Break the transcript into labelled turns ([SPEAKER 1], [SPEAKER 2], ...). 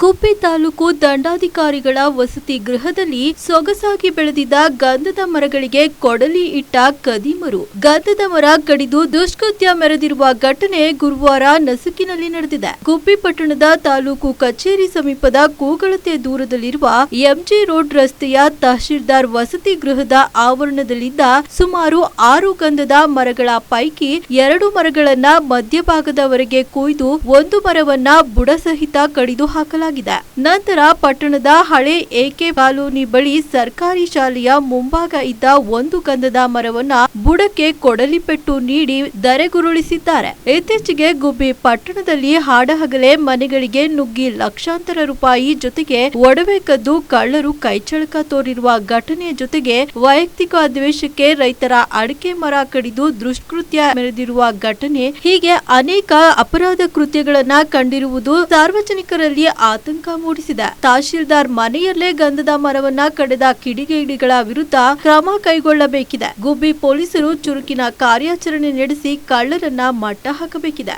[SPEAKER 1] ಗುಬ್ಬಿ ತಾಲೂಕು ದಂಡಾಧಿಕಾರಿಗಳ ವಸತಿ ಗೃಹದಲ್ಲಿ ಸೊಗಸಾಗಿ ಬೆಳೆದಿದ್ದ ಗಂಧದ ಮರಗಳಿಗೆ ಕೊಡಲಿ ಇಟ್ಟ ಕದೀಮರು ಗಂಧದ ಮರ ಕಡಿದು ದುಷ್ಕೃತ್ಯ ಮೆರೆದಿರುವ ಘಟನೆ ಗುರುವಾರ ನಸುಕಿನಲ್ಲಿ ನಡೆದಿದೆ. ಗುಬ್ಬಿ ಪಟ್ಟಣದ ತಾಲೂಕು ಕಚೇರಿ ಸಮೀಪದ ಕೂಗಳತೆ ದೂರದಲ್ಲಿರುವ ಎಂಜಿ ರೋಡ್ ರಸ್ತೆಯ ತಹಶೀಲ್ದಾರ್ ವಸತಿ ಗೃಹದ ಆವರಣದಲ್ಲಿದ್ದ ಸುಮಾರು ಆರು ಗಂಧದ ಮರಗಳ ಪೈಕಿ ಎರಡು ಮರಗಳನ್ನ ಮಧ್ಯಭಾಗದವರೆಗೆ ಕೊಯ್ದು ಒಂದು ಮರವನ್ನ ಬುಡಸಹಿತ ಕಡಿದು ಹಾಕಲಾಗಿದೆ. ನಂತರ ಪಟ್ಟಣದ ಹಳೆ ಎಕೆ ಕಾಲೋನಿ ಬಳಿ ಸರ್ಕಾರಿ ಶಾಲೆಯ ಮುಂಭಾಗ ಇದ್ದ ಒಂದು ಕಂದದ ಮರವನ್ನ ಬುಡಕ್ಕೆ ಕೊಡಲಿಪೆಟ್ಟು ನೀಡಿ ಧರೆಗುರುಳಿಸಿದ್ದಾರೆ. ಇತ್ತೀಚೆಗೆ ಗುಬ್ಬಿ ಪಟ್ಟಣದಲ್ಲಿ ಹಾಡಹಗಲೇ ಮನೆಗಳಿಗೆ ನುಗ್ಗಿ ಲಕ್ಷಾಂತರ ರೂಪಾಯಿ ಜೊತೆಗೆ ಒಡವೆ ಕದ್ದು ಕಳ್ಳರು ಕೈಚಳಕ ತೋರಿರುವ ಘಟನೆಯ ಜೊತೆಗೆ ವೈಯಕ್ತಿಕ ದ್ವೇಷಕ್ಕೆ ರೈತರ ಅಡಿಕೆ ಮರ ಕಡಿದು ದುಷ್ಕೃತ್ಯ ಮೆರೆದಿರುವ ಘಟನೆ ಹೀಗೆ ಅನೇಕ ಅಪರಾಧ ಕೃತ್ಯಗಳನ್ನ ಕಂಡಿರುವುದು ಸಾರ್ವಜನಿಕರಲ್ಲಿ ಆತಂಕ ಮೂಡಿಸಿದೆ. ತಹಶೀಲ್ದಾರ್ ಮನೆಯಲ್ಲೇ ಗಂಧದ ಮರವನ್ನ ಕಡೆದ ಕಿಡಿಗೇಡಿಗಳ ವಿರುದ್ಧ ಕ್ರಮ ಕೈಗೊಳ್ಳಬೇಕಿದೆ. ಗುಬ್ಬಿ ಪೊಲೀಸರು ಚುರುಕಿನ ಕಾರ್ಯಾಚರಣೆ ನಡೆಸಿ ಕಳ್ಳರನ್ನ ಮಟ್ಟ ಹಾಕಬೇಕಿದೆ